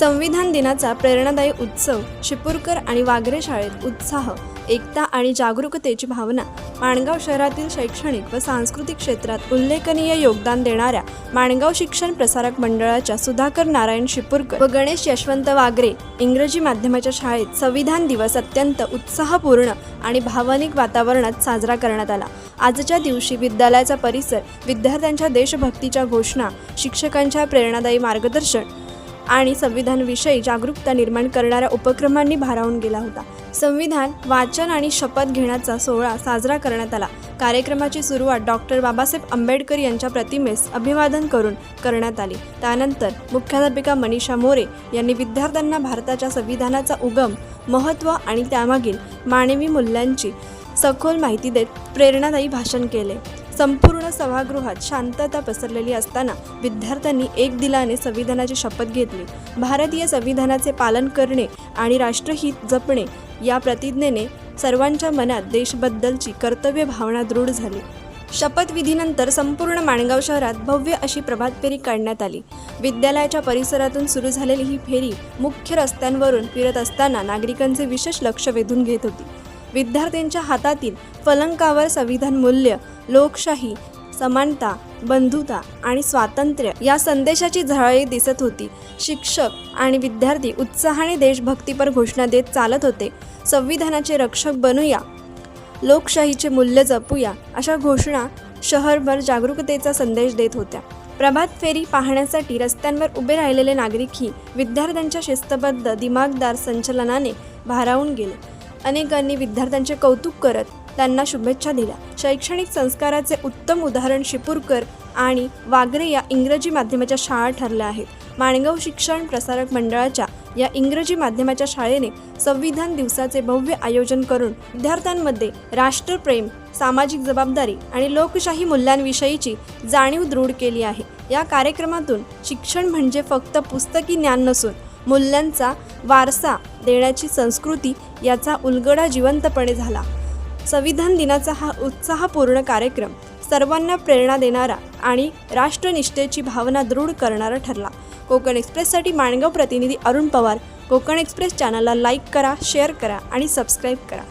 संविधान दिनाचा प्रेरणादायी उत्सव शिपूरकर आणि वागरे शाळेत उत्साह एकता आणि जागरूकतेची भावना माणगाव शहरातील शैक्षणिक व सांस्कृतिक क्षेत्रात उल्लेखनीय योगदान देणाऱ्या माणगाव शिक्षण प्रसारक मंडळाच्या सुधाकर नारायण शिपूरकर व गणेश यशवंत वागरे इंग्रजी माध्यमाच्या शाळेत संविधान दिवस अत्यंत उत्साहपूर्ण आणि भावनिक वातावरणात साजरा करण्यात आला. आजच्या दिवशी विद्यालयाचा परिसर विद्यार्थ्यांच्या देशभक्तीच्या घोषणा शिक्षकांच्या प्रेरणादायी मार्गदर्शन आणि संविधानविषयी जागरूकता निर्माण करणाऱ्या उपक्रमांनी भारावून गेला होता. संविधान वाचन आणि शपथ घेण्याचा सोहळा साजरा करण्यात आला. कार्यक्रमाची सुरुवात डॉक्टर बाबासाहेब आंबेडकर यांच्या प्रतिमेस अभिवादन करून करण्यात आली. त्यानंतर मुख्याध्यापिका मनीषा मोरे यांनी विद्यार्थ्यांना भारताच्या संविधानाचा उगम महत्त्व आणि त्यामागील मानवी मूल्यांची सखोल माहिती देत प्रेरणादायी भाषण केले. संपूर्ण सभागृहात शांतता पसरलेली असताना विद्यार्थ्यांनी एक दिलाने संविधानाची शपथ घेतली. भारतीय संविधानाचे पालन करणे आणि राष्ट्रहित जपणे या प्रतिज्ञेने सर्वांच्या मनात देशबद्दलची कर्तव्य भावना दृढ झाली. शपथविधीनंतर संपूर्ण माणगाव शहरात भव्य अशी प्रभात फेरी काढण्यात आली. विद्यालयाच्या परिसरातून सुरू झालेली ही फेरी मुख्य रस्त्यांवरून फिरत असताना नागरिकांचे विशेष लक्ष वेधून घेत होती. विद्यार्थ्यांच्या हातातील फलंकावर संविधान मूल्य लोकशाही समानता बंधुता आणि स्वातंत्र्य या संदेशाची झळाळी दिसत होती. शिक्षक आणि विद्यार्थी उत्साहाने देशभक्तीपर घोषणा देत चालत होते. संविधानाचे रक्षक बनूया लोकशाहीचे मूल्य जपूया अशा घोषणा शहरभर जागरूकतेचा संदेश देत होत्या. प्रभात फेरी पाहण्यासाठी रस्त्यांवर उभे राहिलेले नागरिकही विद्यार्थ्यांच्या शिस्तबद्ध दिमागदार संचलनाने भारावून गेले. अनेकांनी विद्यार्थ्यांचे कौतुक करत त्यांना शुभेच्छा दिल्या. शैक्षणिक संस्काराचे उत्तम उदाहरण शिपूरकर आणि वागरे या इंग्रजी माध्यमाच्या शाळा ठरल्या आहेत. माणगाव शिक्षण प्रसारक मंडळाच्या या इंग्रजी माध्यमाच्या शाळेने संविधान दिवसाचे भव्य आयोजन करून विद्यार्थ्यांमध्ये राष्ट्रप्रेम सामाजिक जबाबदारी आणि लोकशाही मूल्यांविषयीची जाणीव दृढ केली आहे. या कार्यक्रमातून शिक्षण म्हणजे फक्त पुस्तकी ज्ञान नसून मूल्यांचा वारसा देण्याची संस्कृती याचा उलगडा जिवंतपणे झाला. संविधान दिनाचा हा उत्साहपूर्ण कार्यक्रम सर्वांना प्रेरणा देणारा आणि राष्ट्रनिष्ठेची भावना दृढ करणारा ठरला. कोकण एक्सप्रेससाठी माणगाव प्रतिनिधी अरुण पवार कोकण एक्सप्रेस चॅनलला लाईक करा शेअर करा आणि सबस्क्राईब करा.